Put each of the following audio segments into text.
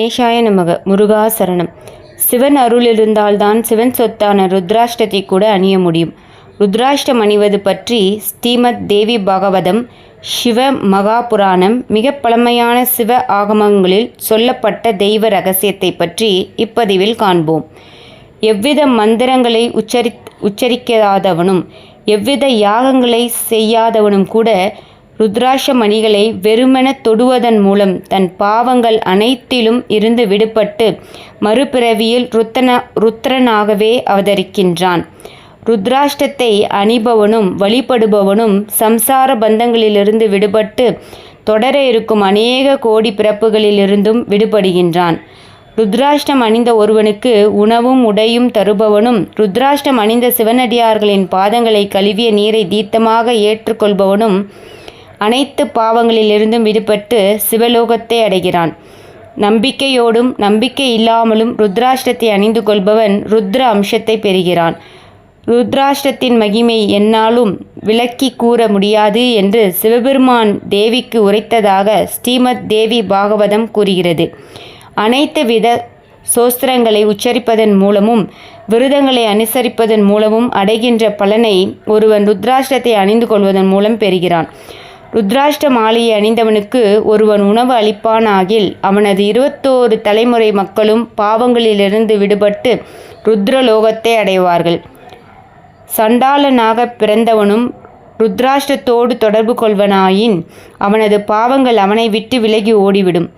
கணேசாய நமக முருகா சரணம். சிவன் அருள் இருந்தால்தான் சிவன் சொத்தான ருத்ராஷ்டத்தை கூட அணிய முடியும். ருத்ராஷ்டம் அணிவது பற்றி ஸ்ரீமத் தேவி பாகவதம் சிவ மகாபுராணம் மிக பழமையான சிவ ஆகமங்களில் சொல்லப்பட்ட தெய்வ ரகசியத்தை பற்றி இப்பதிவில் காண்போம். எவ்வித மந்திரங்களை உச்சரி உச்சரிக்காதவனும் எவ்வித யாகங்களை செய்யாதவனும் கூட ருத்ராட்ச மணிகளை வெறுமென தொடுவதன் மூலம் தன் பாவங்கள் அனைத்திலும் இருந்து விடுபட்டு மறுபிறவியில் ருத்தன ருத்ரனாகவே அவதரிக்கின்றான். ருத்ராஷ்டத்தை அணிபவனும் வழிபடுபவனும் சம்சார பந்தங்களிலிருந்து விடுபட்டு தொடர இருக்கும் அநேக கோடி பிறப்புகளிலிருந்தும் விடுபடுகின்றான். ருத்ராஷ்டம் அணிந்த ஒருவனுக்கு உணவும் உடையும் தருபவனும் ருத்ராஷ்டம் அணிந்த சிவனடியார்களின் பாதங்களை கழுவிய நீரை தீர்த்தமாக ஏற்றுக்கொள்பவனும் அனைத்து பாவங்களிலிருந்தும் விடுபட்டு சிவலோகத்தை அடைகிறான். நம்பிக்கையோடும் நம்பிக்கை இல்லாமலும் ருத்ராஷ்டத்தை அணிந்து கொள்பவன் ருத்ர அம்சத்தை பெறுகிறான். ருத்ராஷ்டத்தின் மகிமை என்னாலும் விளக்கி கூற முடியாது என்று சிவபெருமான் தேவிக்கு உரைத்ததாக ஸ்ரீமத் தேவி பாகவதம் கூறுகிறது. அனைத்து வித சோஸ்திரங்களை உச்சரிப்பதன் மூலமும் விருதங்களை அனுசரிப்பதன் மூலமும் அடைகின்ற பலனை ஒருவன் ருத்ராஷ்டத்தை அணிந்து கொள்வதன் மூலம் பெறுகிறான். ருத்ராஷ்ட மாலையை அணிந்தவனுக்கு ஒருவன் உணவு அளிப்பானாகில் அவனது இருபத்தோரு தலைமுறை மக்களும் பாவங்களிலிருந்து விடுபட்டு ருத்ரலோகத்தை அடைவார்கள். சண்டாளனாக பிறந்தவனும் ருத்ராஷ்டத்தோடு தொடர்பு கொள்வனாயின் அவனது பாவங்கள் அவனை விட்டு விலகி ஓடிவிடும்.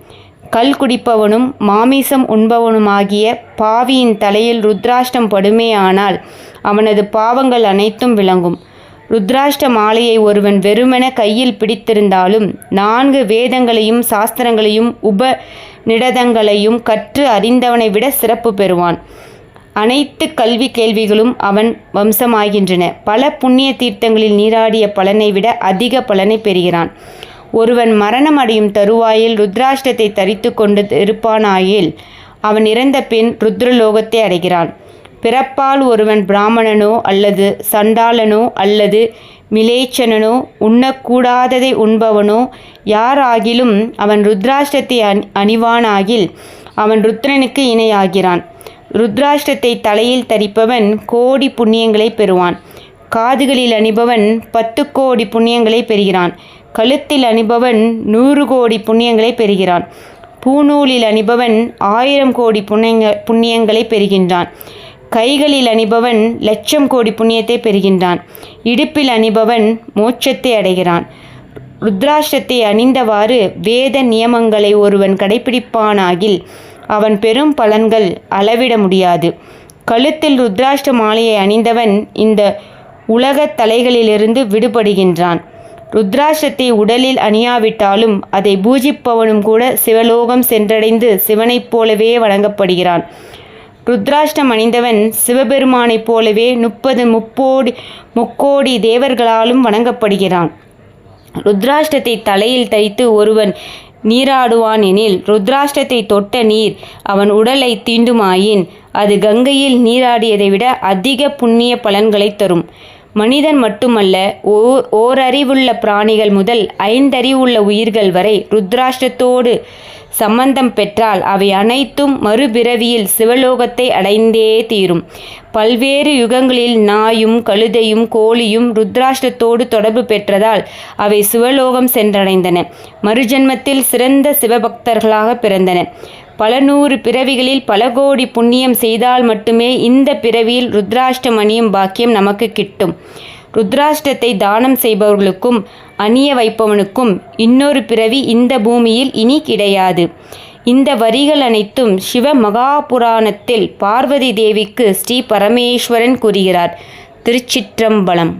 கல் குடிப்பவனும் மாமிசம் உண்பவனுமாகிய பாவியின் தலையில் ருத்ராஷ்டம் படுமேயானால் அவனது பாவங்கள் அனைத்தும் விளங்கும். ருத்ராஷ்ட மாலையை ஒருவன் வெறுமென கையில் பிடித்திருந்தாலும் நான்கு வேதங்களையும் சாஸ்திரங்களையும் உப நிடதங்களையும் கற்று அறிந்தவனை விட சிறப்பு பெறுவான். அனைத்து கல்வி கேள்விகளும் அவன் வம்சமாகின்றன. பல புண்ணிய தீர்த்தங்களில் நீராடிய பலனை விட அதிக பலனை பெறுகிறான். ஒருவன் மரணம் அடையும் தருவாயில் ருத்ராஷ்டத்தை தரித்து கொண்டு இருப்பானாயில் அவன் இறந்த பின் ருத்ரலோகத்தை அடைகிறான். பிறப்பால் ஒருவன் பிராமணனோ அல்லது சண்டாளனோ அல்லது மிலேச்சனனோ உண்ணக்கூடாததை உண்பவனோ யாராகிலும் அவன் ருத்ராஷ்டத்தை அணி அணிவானாகில் அவன் ருத்ரனுக்கு இணையாகிறான். ருத்ராஷ்டத்தை தலையில் தரிப்பவன் கோடி புண்ணியங்களை பெறுவான். காதுகளில் அணிபவன் பத்து கோடி புண்ணியங்களை பெறுகிறான். கழுத்தில் அணிபவன் நூறு கோடி புண்ணியங்களை பெறுகிறான். பூநூலில் அணிபவன் ஆயிரம் கோடி புண்ணியங்க புண்ணியங்களை பெறுகின்றான். கைகளில் அணிபவன் லட்சம் கோடி புண்ணியத்தை பெறுகின்றான். இடுப்பில் அணிபவன் மோட்சத்தை அடைகிறான். ருத்ராஷ்டத்தை அணிந்தவாறு வேத நியமங்களை ஒருவன் கடைபிடிப்பானாகில் அவன் பெரும் பலன்கள் அளவிட முடியாது. கழுத்தில் ருத்ராஷ்ட மாலையை அணிந்தவன் இந்த உலகத் தலைகளிலிருந்து விடுபடுகின்றான். ருத்ராஷ்டத்தை உடலில் அணியாவிட்டாலும் அதை பூஜிப்பவனும் கூட சிவலோகம் சென்றடைந்து சிவனைப் போலவே வணங்கப்படுகிறான். ருத்ராஷ்டம் அணிந்தவன் சிவபெருமானைப் போலவே முப்பது முப்போடி முக்கோடி தேவர்களாலும் வணங்கப்படுகிறான். ருத்ராஷ்டத்தை தலையில் தைத்து ஒருவன் நீராடுவான் எனில் ருத்ராஷ்டத்தை தொட்ட நீர் அவன் உடலை தீண்டுமாயின் அது கங்கையில் நீராடியதை விட அதிக புண்ணிய பலன்களை தரும். மனிதன் மட்டுமல்ல ஓ ஓரறிவுள்ள பிராணிகள் முதல் ஐந்தறிவுள்ள உயிர்கள் வரை ருத்ராஷ்டத்தோடு சம்பந்தம் பெற்றால் அவை அனைத்தும் மறுபிறவியில் சிவலோகத்தை அடைந்தே தீரும். பல்வேறு யுகங்களில் நாயும் கழுதையும் கோழியும் ருத்ராஷ்டத்தோடு தொடர்பு பெற்றதால் அவை சிவலோகம் சென்றடைந்தன. மறுஜன்மத்தில் சிறந்த சிவபக்தர்களாக பிறந்தன. பல நூறு பிறவிகளில் பல கோடி புண்ணியம் செய்தால் மட்டுமே இந்த பிறவியில் ருத்ராஷ்டம் அணியும் பாக்கியம் நமக்கு கிட்டும். ருத்ராஷ்டத்தை தானம் செய்பவர்களுக்கும் அணிய வைப்பவனுக்கும் இன்னொரு பிறவி இந்த பூமியில் இனி கிடையாது. இந்த வரிகள் அனைத்தும் சிவ மகாபுராணத்தில் பார்வதி தேவிக்கு ஸ்ரீ பரமேஸ்வரன் கூறுகிறார். திருச்சிற்றம்பலம்.